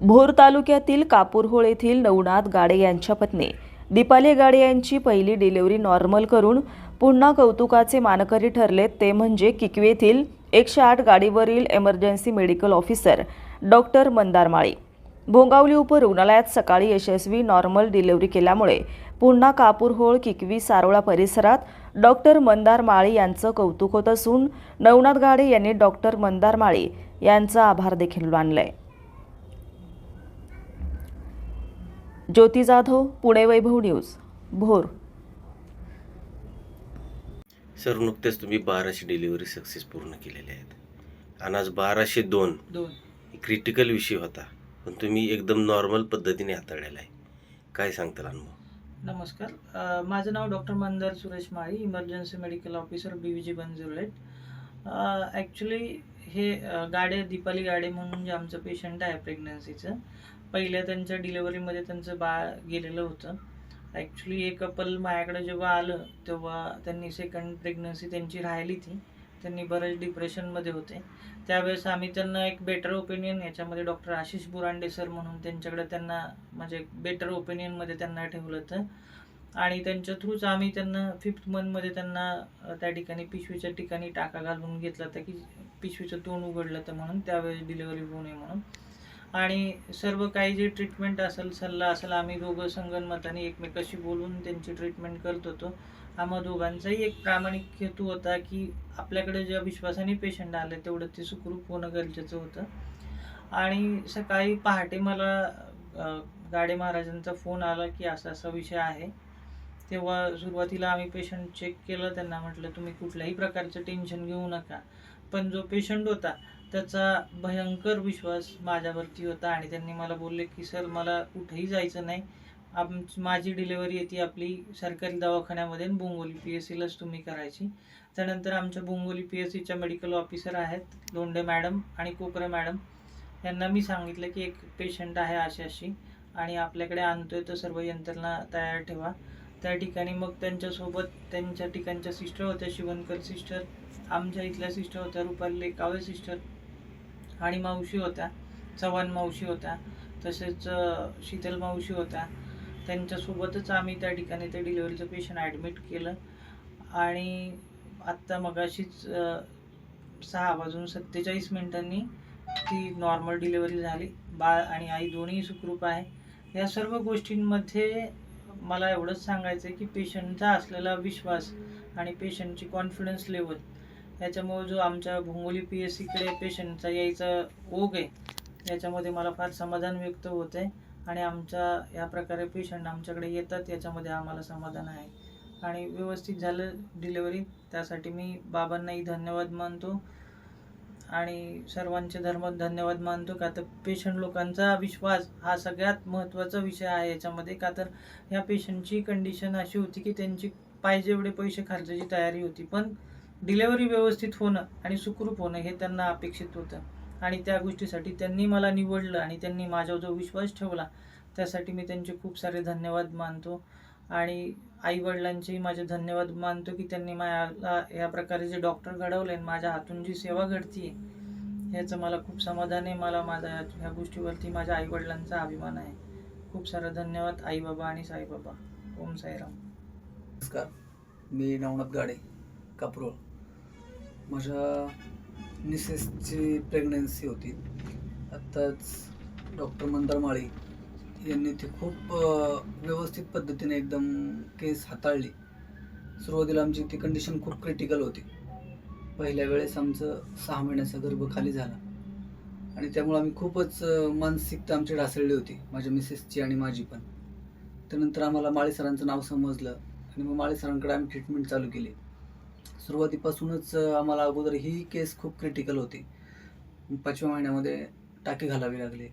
भोर तालुक्यातील कापूरहोळ येथील नवनाथ गाडे यांच्या पत्नी दीपाली गाडे यांची पहिली डिलिव्हरी नॉर्मल करून पुन्हा कौतुकाचे मानकरी ठरलेत ते म्हणजे किकवे येथील एकशे आठ गाडीवरील emergency medical officer doctor Mandar Mali. Bhongawali उपरुग्णालयात सकाळी यशस्वी नॉर्मल डिलिव्हरी केल्यामुळे पुन्हा कापूरहोळ किकवी सारोळा परिसरात डॉक्टर मंदार माळी यांचं कौतुक होत असून नवनाथ गाडे यांनी डॉक्टर मंदार माळी यांचा आभार देखील मानलाय. ज्योती जाधव पुणे वैभव न्यूज भोर. सर नुकतेच तुम्ही बाराशे डिलिव्हरी सक्सेस पूर्ण केलेल्या आहेत. आणि आज बाराशे दोन दोन. क्रिटिकल विषय होता. पण तुम्ही एकदम नॉर्मल पद्धतीने हाताळलेला आहे. काय सांगताल अनुभव? नमस्कार. माझं नाव doctor Mandar Suresh Mali emergency medical officer B V G बनजुर्लेट actually हे गाडे दीपाली गाडे म्हणून जे आमचं पेशंट आहे प्रेग्नन्सीचं पहिल्या त्यांच्या डिलेवरीमध्ये त्यांचं बाळ गेलेलं होतं. ॲक्च्युली एक कपल माझ्याकडे जेव्हा आलं तेव्हा त्यांनी सेकंड प्रेग्नन्सी त्यांची राहिली ती. त्यांनी बरेच डिप्रेशनमध्ये होते. त्यावेळेस आम्ही त्यांना एक बेटर ओपिनियन याच्यामध्ये डॉक्टर आशिष बुरांडे सर म्हणून त्यांच्याकडे त्यांना म्हणजे बेटर ओपिनियनमध्ये त्यांना ठेवलं होतं. आणि त्यांच्या थ्रूच आम्ही त्यांना फिफ्थ मंथमध्ये त्यांना त्या ठिकाणी पिशवीच्या ठिकाणी टाका घालून घेतला होता की पिशवीचं तोंड उघडलं तर म्हणून. त्यावेळेस डिलिव्हरी होऊ नये म्हणून. आणि सर्व काही जे ट्रीटमेंट असेल सल्ला असेल आम्ही दोघं संगनमताने एकमेकाशी बोलून त्यांची ट्रीटमेंट करत होतो. आम्हा दोघांचाही एक प्रामाणिक हेतू होता की आपल्याकडे ज्या विश्वासाने पेशंट आले तेवढं ते सुखरूप होणं गरजेचं होतं. आणि सकाळी पहाटे मला गाडे महाराजांचा फोन आला की असा असा विषय आहे. तेव्हा सुरुवातीला आम्ही पेशंट चेक केलं त्यांना म्हटलं तुम्ही कुठल्याही प्रकारचं टेन्शन घेऊ नका. पण जो पेशंट होता त्याचा भयंकर विश्वास माझ्यावरती होता आणि त्यांनी मला बोलले की सर मला कुठेही जायचं नाही. आम माझी डिलेवरी येते आपली सरकारी दवाखान्यामध्ये बोंगोली पी एस सीलाच तुम्ही करायची. त्यानंतर आमच्या बोंगोली पी एस सीच्या मेडिकल ऑफिसर आहेत लोंढे मॅडम आणि कोकरे मॅडम. यांना मी सांगितलं की एक पेशंट आहे अशी अशी आणि आपल्याकडे आणतोय तर सर्व यंत्रणा तयार ठेवा. त्या ठिकाणी मग त्यांच्यासोबत त्यांच्या ठिकाणच्या सिस्टर होत्या शिवणकर सिस्टर. आमच्या इथल्या सिस्टर होत्या रुपाली लेकावे सिस्टर. आणि मावशी होत्या. चव्हाण मावशी होत्या तसेच शीतल मावशी होत्या. त्यांच्यासोबतच आम्ही त्या ठिकाणी ते डिलिव्हरीचं पेशंट ॲडमिट केलं. आणि आत्ता मगाशीच सहा वाजून सत्तेचाळीस मिनिटांनी ती नॉर्मल डिलिव्हरी झाली. बाळ आणि आई दोन्ही सुखरूप आहे. या सर्व गोष्टींमध्ये मला एवढंच सांगायचं आहे की पेशंटचा असलेला विश्वास आणि पेशंटची कॉन्फिडन्स लेवल याच्यामुळे जो आमच्या भोंगोली पी एस सीकडे पेशंटचा यायचा ओघ आहे याच्यामध्ये मला फार समाधान व्यक्त होत आहे आणि आमच्या या प्रकारे पेशंट आमच्याकडे येतात याच्यामध्ये आम्हाला समाधान आहे. आणि व्यवस्थित झालं डिलेवरी त्यासाठी मी बाबांनाही धन्यवाद मानतो. आणि सर्वांचे धर्म धन्यवाद मानतो का तर पेशंट लोकांचा विश्वास हा सगळ्यात महत्त्वाचा विषय आहे याच्यामध्ये. का तर या पेशंटची कंडिशन अशी होती की त्यांची पाहिजे एवढे पैसे खर्चाची तयारी होती पण डिलेवरी व्यवस्थित होणं आणि सुखरूप होणं हे त्यांना अपेक्षित होतं. आणि त्या गोष्टीसाठी त्यांनी मला निवडलं आणि त्यांनी माझ्यावर जो विश्वास ठेवला त्यासाठी मी त्यांचे खूप सारे धन्यवाद मानतो. आणि आईवडिलांचेही माझे धन्यवाद मानतो की त्यांनी मला या प्रकारे जे डॉक्टर घडवले आणि माझ्या हातून जी सेवा घडती ह्याचं मला खूप समाधान आहे. मला माझ्या ह्या गोष्टीवरती माझ्या आईवडिलांचा अभिमान आहे. खूप सारा धन्यवाद आईबाबा आणि साईबाबा. ओम साईराम. नमस्कार. मी नवनाथ गाडे कापरोळ. माझ्या मिसेसची प्रेग्नन्सी होती. आत्ताच डॉक्टर मंदार माळी यांनी ती खूप व्यवस्थित पद्धतीने एकदम केस हाताळली. सुरुवातीला आमची ती कंडिशन खूप क्रिटिकल होती. पहिल्या वेळेस आमचं सहा महिन्याचा गर्भ खाली झाला. आणि त्यामुळे आम्ही खूपच मानसिकता आमची ढासळली होती माझ्या मिसेसची आणि माझी पण. त्यानंतर आम्हाला माळी सरांचं नाव समजलं आणि मग माळी सरांकडे आम्ही ट्रीटमेंट चालू केली. सुरुवातीपासूनच आम्हाला अगोदर ही केस खूप क्रिटिकल होती. पाचव्या महिन्यामध्ये टाके घालावी लागली.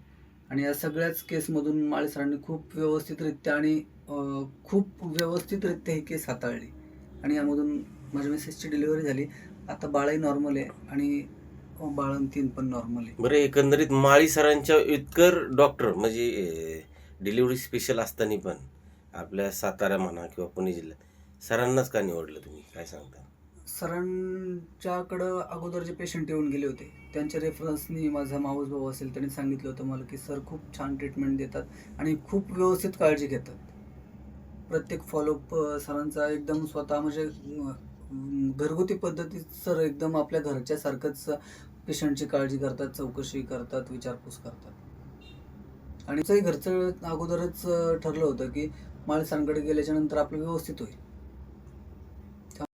आणि या सगळ्याच केसमधून माळी सरांनी खूप व्यवस्थितरित्या आणि खूप व्यवस्थितरित्या ही केस हाताळली. आणि यामधून माझ्या मिसेसची डिलिव्हरी झाली. आता बाळही नॉर्मल आहे आणि अ, बाळन तीन पण नॉर्मल आहे. बरं एकंदरीत माळी सरांच्या इतकर डॉक्टर म्हणजे डिलिव्हरी स्पेशल असताना पण आपल्या सातारा म्हणा किंवा पुणे जिल्ह्यात सरांनाच का निवडलं तुम्ही? काय सांगता? सरांच्याकडं अगोदर जे पेशंट येऊन गेले होते त्यांच्या रेफरन्सनी माझा माऊस भाऊ असेल त्यांनी सांगितलं होतं मला की सर खूप छान ट्रीटमेंट देतात आणि खूप व्यवस्थित काळजी घेतात. प्रत्येक फॉलोअप सरांचा एकदम स्वतः म्हणजे घरगुती पद्धतीत सर एकदम आपल्या घरच्यासारखंच पेशंटची काळजी करतात चौकशी करतात विचारपूस करतात. आणि घरचं अगोदरच ठरलं होतं की माळ सरांकडे गेल्याच्यानंतर आपलं व्यवस्थित होईल.